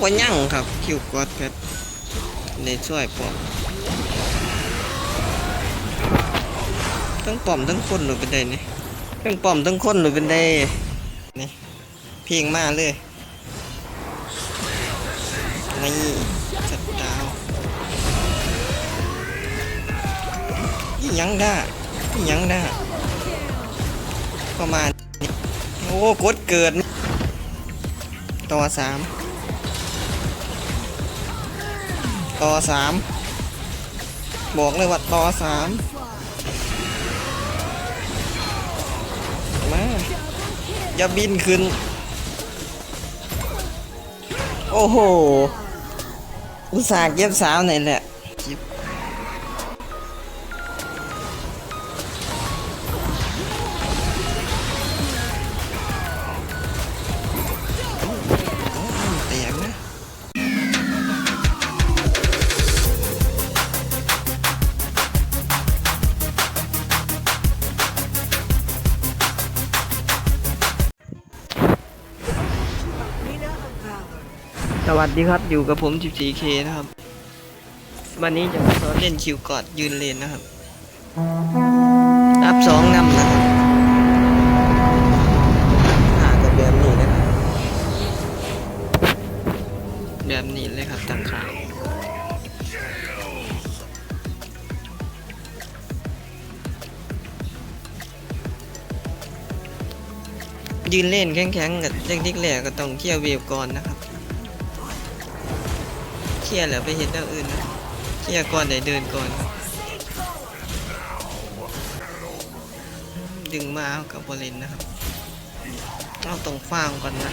บ่ยั่งครับ คิวกอดเพชรในช่วยปอมทั้งปอมทั้งคนหรือเป็นไดนี่ทั้งปอมทั้งคนหรือเป็นไดนี่เพียงมากเลยนี่ชัดดาวยี่ยังได้ยี่ยังได้ประมาณนี้โอ้กดเกิด ต่อสาม ต่อสามบอกเลยว่าต่อสามมาอย่าบินขึ้น โอ้โห อุตส่าห์เย็บสาวไหนแหละ วัสดีครับอยู่กับผม 14K นะครับ วันนี้จะมาสอนเล่นคิวกอดยืนเลนนะครับนับสองนำนะครับหากับแบบนี้นะครับแบบนี้เลยครับต่างขางยืนเล่นแข็งๆกับเทคนิคแรกก็ต้องเคลียร์เวฟก่อนนะครับ ลียร์แล้วไปเห็นเรื่องอื่นนะเคลียร์ก่อนไหนเดินก่อน ดึงมาเอากับบอลเลนนะครับเอาตรงฟางก่อนนะ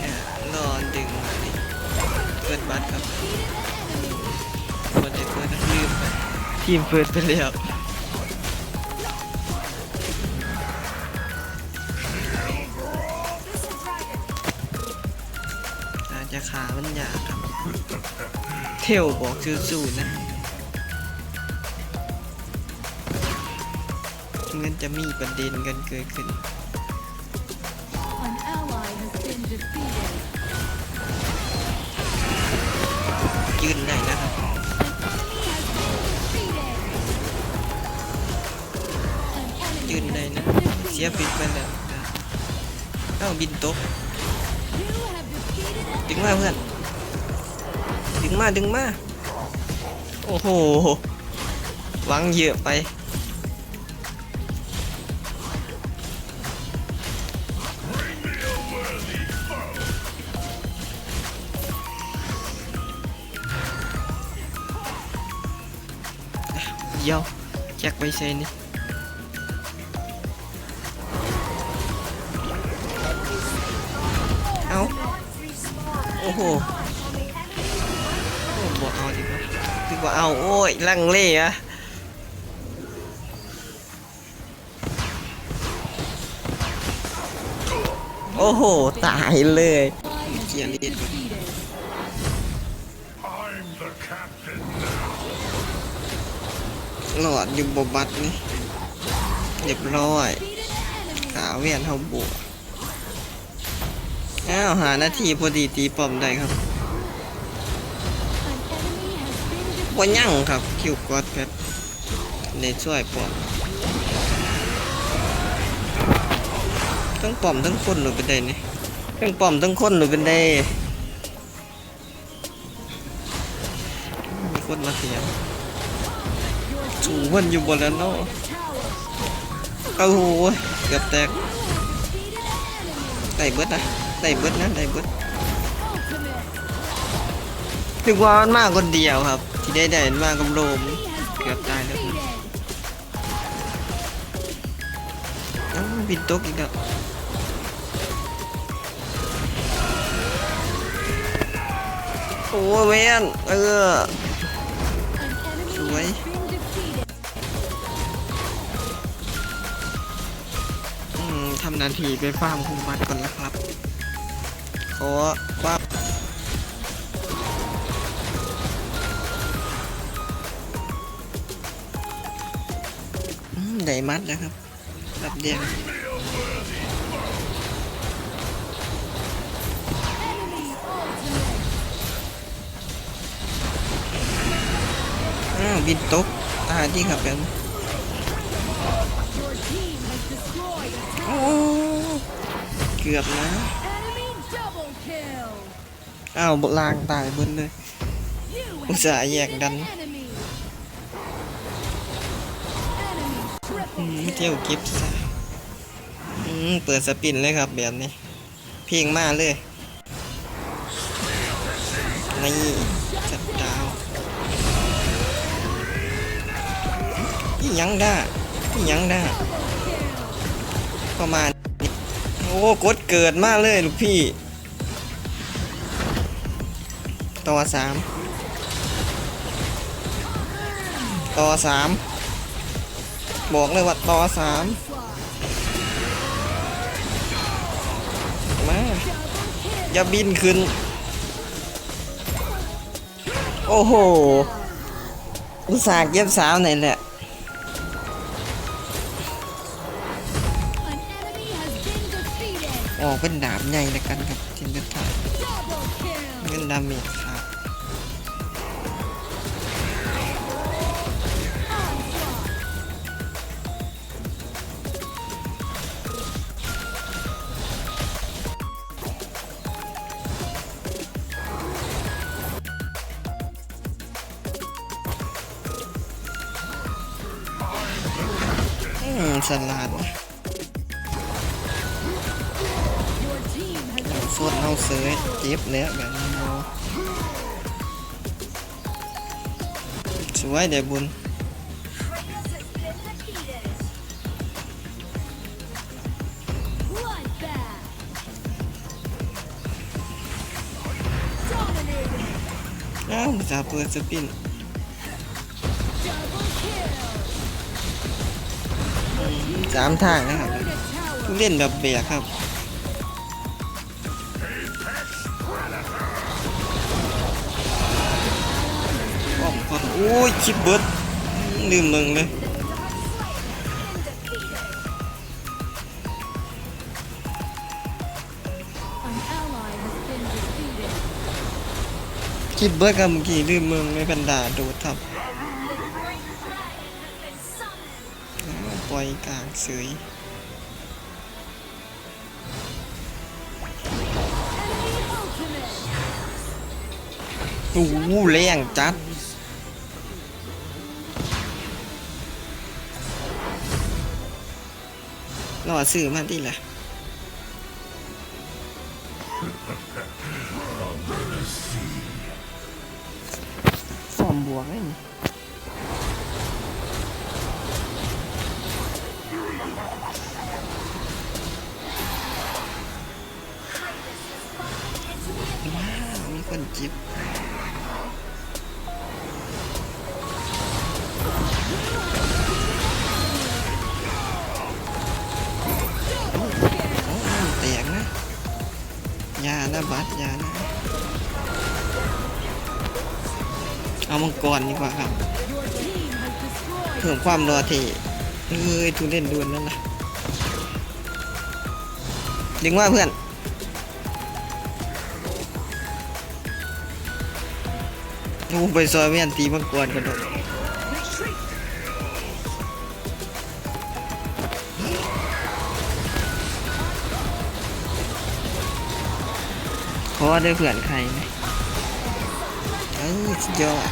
นี่ยรอดึงมาดิเปิดบัตรครับบอลเด็กเปิดลืมไปทีมเปิดไปแล้ว จจะขามันยากครับ เทลบอกสู้ๆนะงั้นจะมีประเด็นกันเกิดขึ้น An ally has been defeated. ยืนได้นะครับ Defeated. An ยืน enemy ได้ has นะ been เสีย defeated. ปิดไปแล้วเอ้าบินตก You have defeated ดึงมาเพื่อน ดึงมาดึงมา โอ้โหหวังเยอะไป เดี๋ยวแจ็คไปเซนี่ โอ้โหบอกเอาดีกว่าดีกว่าเอาโอ้ยลังเลอะโอ้โห ตายเลยเกียร์เลีหลอดอยู่บบัดนี่เรียบร้อยขาเวียนเท่าบวก อ้าวหานาทีพอดีตีป้อมได้ครับ An enemy has been บ่ defeated. ยั่งครับคิวกอดเพชรในช่วยป้อมทั้งป้อมทั้งคนหรือเป็นได้นี่ทั้งป้อมทั้งคนหรือเป็นได้มีคนมาเสียงสูงเพิ่นอยู่บนแล้วเนาะโอ้โหเกือบแตกได้เบิดนะ ได้เบิร์ดนะได้เบิด Ultimate. ถึงว่ามันมากคนเดียวครับ ที่ได้ได้มากับโลมเกือบตายแล้วครับ defeated. เอ้าบินตกอีกแล้วโอ้เวนเออ An enemy Chuối. has been defeated. อืมทำนาทีไปฟาร์มคุมบัตก่อนละครับ ตัวปั๊บใหญ่มัดนะครับรับเดียวบินตกตาที่รับกันเกือบนะ อ้าวลางตายเบนเลยอุตส่าห์แยกดันเที่ยวก็บซะอืมเปิดสปินเลยครับแบบนี้ เพลงมากเลย นี่จัดดาวอีหยังได้อีหยังได้ ประมาณนี้โอ้กดเกิดมากเลยลูกพี่ ต่อสามต่อสามบอกเลยว่าต่อสามมาอย่าบินขึ้น โอ้โห อุตส่าห์เก็บสาวไหนแหละออกเป็นดาบใหญ่แล้วกันครับทีมเดือดไทย Double kill. เงินดาเมจ สลัด Your team has ส่วนเอาเสยเจ็บแล้วแบบนี้โมสวยเดี๋ยวบุญอ้าวจะเปิดสปิน สามทางนะครับเล่นแบบเบียครับป้อมก่อนโอ้ยชิปเบิร์ดลืมมึงเลย An ally has been defeated. ชิปเบิร์ดกับเมื่อกี้ลืมมึงไม่เป็นดาโดดทับ อ้าวปล่อยกลางเสย Enemy ultimate. โอ้โหแรงจัดรอซื้อมาดิล่ะฟอร์มบวกไอ้นี่ ว้าวมีคนจิบยานะบัสยานะ เอามังกรดีกว่าครับ เพิ่มความรอเท เอ้ยทุเล่นดวนนั่นนะดึงว่าเพื่อน โอ้ไปซอยไม่อันตีมังกรกันดอกขอได้เพื่อนใครไหมเออสุดยอด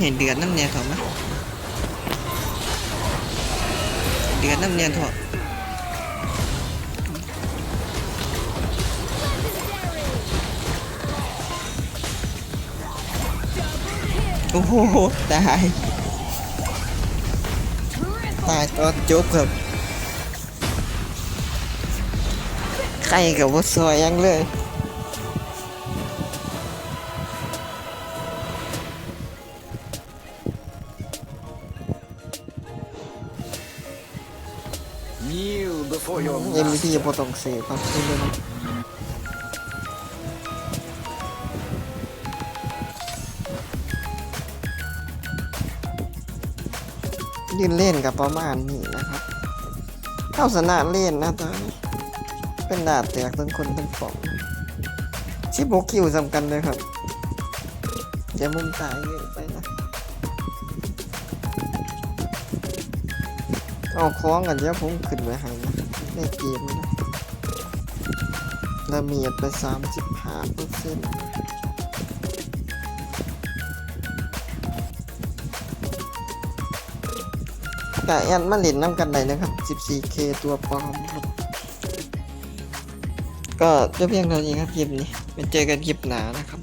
เห็นเดือดน้ำเนี่ยเถอะมเดือดน้ำเนี่ยเถอะโอ้โหตาย ตายตอนจบครับใครกับว่าซอยยังเลย before your เอ็มวี master. พีพอต้องเสพครับนี่เลยนะยืนเล่นกับประมาณนี้นะครับ เข้าสนามเล่นนะตอนนี้เป็นดาบแตกทั้งคนทั้งฝองชิบกคิวสำคัญเลยครับอย่ามุมตายเยอะไปนะเอาคล้องกันเดี๋ยวผมขึ้นไว้ให้นะ ในเกมนะละเมียดไปสามสิบห้าเปอร์เซ็นต์กะแอนมาเล่นน้ำกันได้นะครับ 14k ตัวปลอมครับ ก็จะเพียงเท่านี้ครับคลิปนี้ไปเจอกันคลิปหนานะครับ